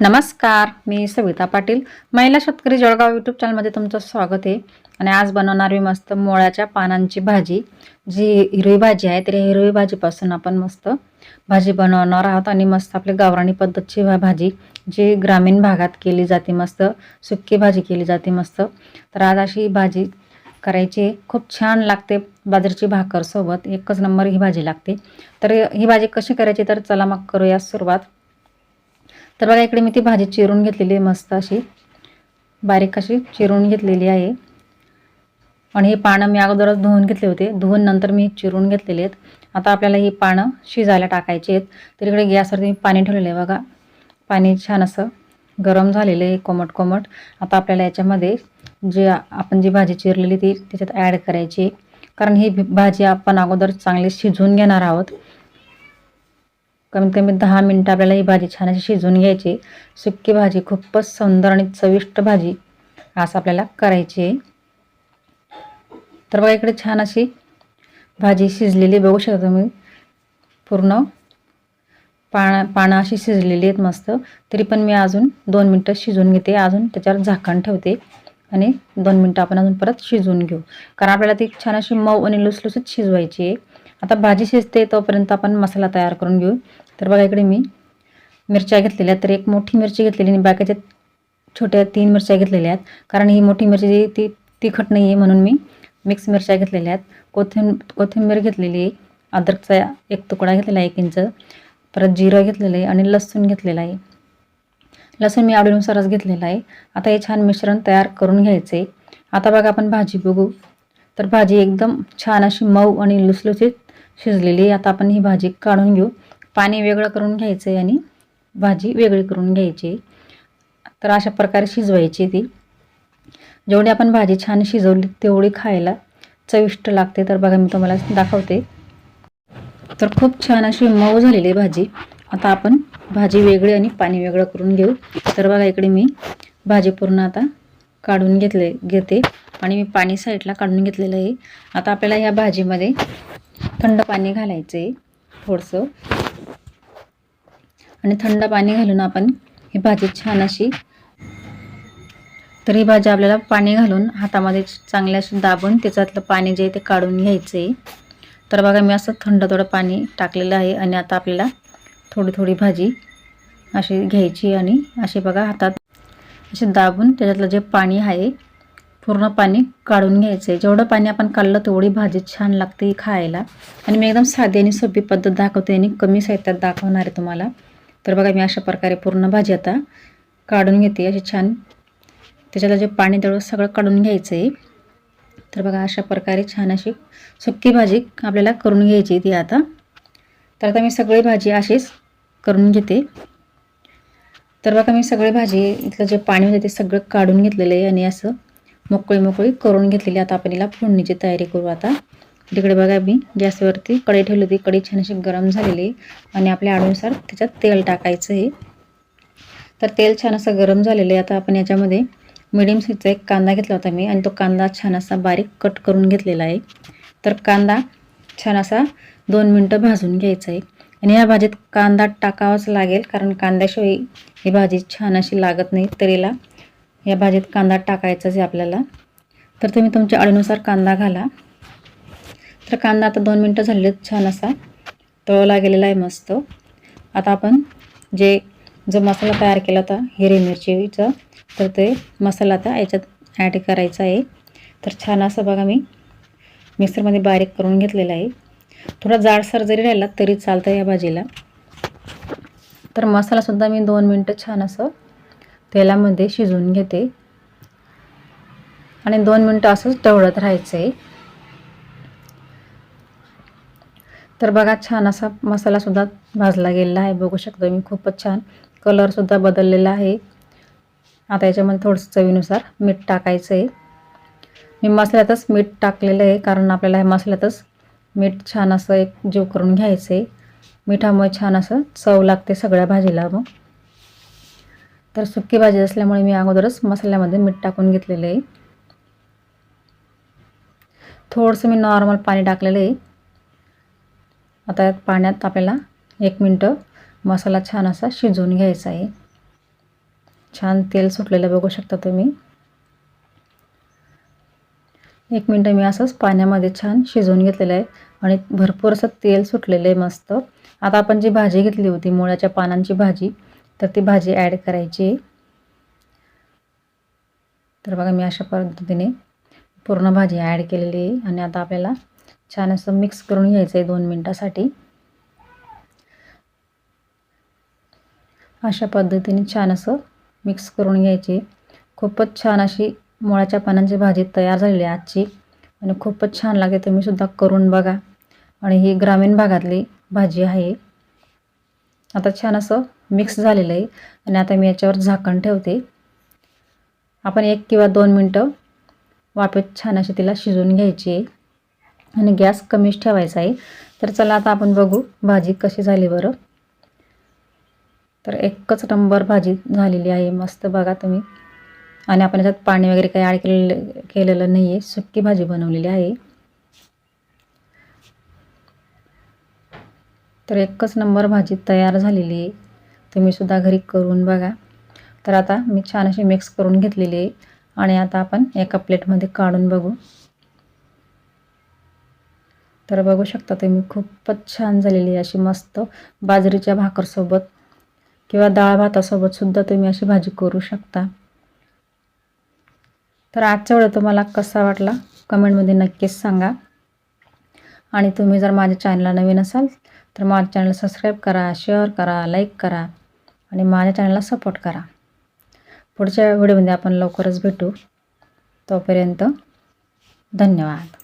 नमस्कार मी सविता पाटील. महिला शेतकरी जळगाव यूट्यूब चॅनलमध्ये तुमचं स्वागत आहे. आणि आज बनवणार मी मस्त मोळ्याच्या पानांची भाजी. जी हिरवी भाजी आहे तरी हिरवी भाजीपासून आपण मस्त भाजी बनवणार आहोत. आणि मस्त आपली गावराणी पद्धतची भाजी जी ग्रामीण भागात केली जाते मस्त सुक्की भाजी केली जाते मस्त. तर आज अशी ही भाजी करायची. खूप छान लागते बाजरीची भाकरसोबत एकच नंबर ही भाजी लागते. तर ही भाजी कशी करायची तर चला मग करूया सुरुवात. तर बघा इकडे मी ती भाजी चिरून घेतलेली आहे मस्त अशी. बारीक अशी चिरून घेतलेली आहे. आणि हे पानं मी अगोदरच धुवून घेतले होते. धुवून नंतर मी चिरून घेतलेले आहेत. आता आपल्याला ही पानं शिजायला टाकायची आहेत. तर इकडे गॅसवरती मी पाणी ठेवलेलं आहे बघा. पाणी छान असं गरम झालेलं आहे कोमट कोमट. आता आपल्याला याच्यामध्ये जे आपण जी भाजी चिरलेली ती त्याच्यात ॲड करायची कारण ही भाजी आपण अगोदर चांगली शिजवून घेणार आहोत. कमीत कमी दहा मिनटं आपल्याला ही भाजी छान अशी शिजवून घ्यायची. सुक्की भाजी खूपच सुंदर आणि चविष्ट भाजी असं आपल्याला करायची आहे. तर बघा इकडे छान अशी भाजी शिजलेली बघू शकता तुम्ही. पूर्ण पानं पानं अशी शिजलेली आहेत मस्त. तरी पण मी अजून दोन मिनटं शिजवून घेते. अजून त्याच्यावर झाकण ठेवते आणि दोन मिनटं आपण अजून परत शिजवून घेऊ. कारण आपल्याला ती छान अशी मऊ आणि लुसलुसच शिजवायची आहे. आता भाजी शिजते तोपर्यंत आपण मसाला तयार करून घेऊ. तर बघा इकडे मी मिरच्या घेतलेल्या आहेत. तर एक मोठी मिरची घेतलेली आणि बाकीच्या छोट्या तीन मिरच्या घेतलेल्या आहेत. कारण ही मोठी मिरची जी ती तिखट नाही आहे म्हणून मी मिक्स मिरच्या घेतलेल्या आहेत. कोथिं कोथिंबीर घेतलेली आहे. अद्रकचा एक तुकडा घेतलेला आहे एक इंच. परत जिरं घेतलेलं आहे आणि लसूण घेतलेला आहे. लसूण मी आवडीनुसारच घेतलेला आहे. आता हे छान मिश्रण तयार करून घ्यायचं आहे आता बघा आपण भाजी बघू. तर भाजी एकदम छान अशी मऊ आणि लुसलुसीत शिजलेली आता आपण ही भाजी काढून घेऊ. पाणी वेगळं करून घ्यायचं आहे आणि भाजी वेगळी करून घ्यायची. तर अशा प्रकारे शिजवायची ती. जेवढी आपण भाजी छान शिजवली तेवढी खायला चविष्ट लागते. तर बघा मी तुम्हाला दाखवते. तर खूप छान अशी मऊ झालेली आहे भाजी. आता आपण भाजी वेगळी आणि पाणी वेगळं करून घेऊ. तर बघा इकडे मी भाजी पूर्ण आता काढून घेतले घेते. आणि मी पाणी साईडला काढून घेतलेलं आहे. आता आपल्याला या भाजीमध्ये थंड पाणी घालायचं आहे थोडंसं. आणि थंड पाणी घालून आपण ही भाजी छान अशी तर ही भाजी आपल्याला पाणी घालून हातामध्ये चांगल्या अशी दाबून त्याच्यातलं पाणी जे आहे ते काढून घ्यायचं. आहे तर बघा मी असं थंड थोडं पाणी टाकलेलं आहे आणि आता आपल्याला थोडी थोडी भाजी अशी घ्यायची आणि अशी बघा हातात असे दाबून त्याच्यातलं जे पाणी आहे पूर्ण पाणी काढून घ्यायचं आहे जेवढं पाणी आपण काढलं तेवढी भाजी छान लागते खायला. आणि मी एकदम साधी आणि सोपी पद्धत दाखवते आणि कमी साहित्यात दाखवणार आहे तुम्हाला. तर बघा मी अशा प्रकारे पूर्ण भाजी आता काढून घेते. अशी छान त्याच्यातलं जे पाणी तेवढं सगळं काढून घ्यायचं आहे तर बघा अशा प्रकारे छान अशी सुक्की भाजी आपल्याला करून घ्यायची ती आता. तर आता मी सगळी भाजी अशीच करून घेते. तर बघा मी सगळी भाजी इथलं जे पाणी होतं ते सगळं काढून घेतलेलं आहे आणि असं मोकळी मोकळी करून घेतलेली. आता आपण हिला फोडणीची तयारी करू आता. तिकडे बघा मी गॅसवरती कढई ठेवली होती. कढई छान अशी गरम झालेली आहे. आणि आपल्या आवडीनुसार त्याच्यात तेल टाकायचं आहे. तर तेल छान असं गरम झालेलं आहे. आता आपण याच्यामध्ये मिडियम साईजचा एक कांदा घेतला होता मी. आणि तो कांदा छान असा बारीक कट करून घेतलेला आहे. तर कांदा छान असा दोन मिनटं भाजून घ्यायचा आहे. आणि या भाजीत कांदा टाकावाच लागेल. कारण कांद्याशिवाय ही भाजी छान अशी लागत नाही. तरीला या भाजीत कांदा टाकायचाच आहे आपल्याला. तर तुम्ही तुमच्या आवडीनुसार कांदा घाला. तर कांदा आता दोन मिनटं झाले छान असा. तळला गेलेला आहे मस्त. आता आपण जे जो मसाला तयार केला होता हिरवी मिरचीचा तर ते मसाला आता याच्यात ॲड करायचा आहे. तर छान असं बघा मी मिक्सरमध्ये बारीक करून घेतलेला आहे. थोडा जाडसर जरी राहिला तरी चालतं या भाजीला. तर मसालासुद्धा मी दोन मिनटं छान असं तेलामध्ये शिजवून घेते. आणि दोन मिनटं असंच ढवळत राहायचं आहे तर बघा छान असा मसालासुद्धा भाजला गेलेला आहे. बघू शकतो मी खूपच छान. कलरसुद्धा बदललेला आहे. आता याच्यामध्ये थोडंसं चवीनुसार मीठ टाकायचं आहे मी मसाल्यातच मीठ टाकलेलं आहे कारण आपल्याला हे मसाल्यातच मीठ छान असं एक जीव करून घ्यायचं आहे मिठामुळे छान असं चव लागते सगळ्या भाजीला मग. तर सुकी भाजी असल्यामुळे मी अगोदरच मसाल्यामध्ये मीठ टाकून घेतलेलं आहे. थोडंसं मी नॉर्मल पाणी टाकलेलं आहे. आता यात पाण्यात आपल्याला एक मिनटं मसाला छान असा शिजवून घ्यायचा आहे. छान तेल सुटलेलं बघू शकता तुम्ही. एक मिनटं मी असंच पाण्यामध्ये छान शिजवून घेतलेलं आहे आणि भरपूर असं तेल सुटलेलं आहे मस्त. आता आपण जी भाजी घेतली होती मुळ्याच्या पानांची भाजी तर ती भाजी ॲड करायची. तर बघा मी अशा पद्धतीने पूर्ण भाजी ॲड केलेली आहे. आणि आता आपल्याला छान असं मिक्स करून घ्यायचं आहे दोन मिनटासाठी. अशा पद्धतीने छान असं मिक्स करून घ्यायचे. खूपच छान अशी मुळाच्या पानांची भाजी तयार झालेली आहे आजची. आणि खूपच छान लागते तुम्ही सुद्धा करून बघा. आणि ही ग्रामीण भागातली भाजी आहे. आता छान असं मिक्स झालेलं आहे. आणि आता मी याच्यावर झाकण ठेवते. आपण एक किंवा दोन मिनटं वाफेत छान अशी तिला शिजवून घ्यायची आहे. आणि गॅस कमीच ठेवायचा आहे. तर चला आता आपण बघू भाजी कशी झाली बरं. तर एकच नंबर भाजी झालेली आहे. मस्त बघा तुम्ही. आणि आपण याच्यात पाणी वगैरे काही ॲड केलेलं केलेलं नाही आहे सुक्की भाजी बनवलेली आहे. तर एकच नंबर भाजी तयार झालेली आहे. तुम्ही सुद्धा घरी करून बघा. तर आता मी छान अशी मिक्स करून घेतलेली आहे. आणि आता आपण एका प्लेटमध्ये काढून बघू. तर बघू शकता तुम्ही खूपच छान झालेली आहे अशी मस्त बाजरीच्या भाकरसोबत किंवा डाळ भातासोबतसुद्धा तुम्ही अशी भाजी करू शकता. तर आजचा व्हिडिओ तुम्हाला कसा वाटला? कमेंटमध्ये नक्कीच सांगा. आणि तुम्ही जर माझ्या चॅनलला नवीन असाल तर माझ्या चॅनल सबस्क्राईब करा शेअर करा लाईक करा आणि माझ्या चॅनलला सपोर्ट करा. पुढच्या व्हिडिओमध्ये आपण लवकरच भेटू. तोपर्यंत धन्यवाद.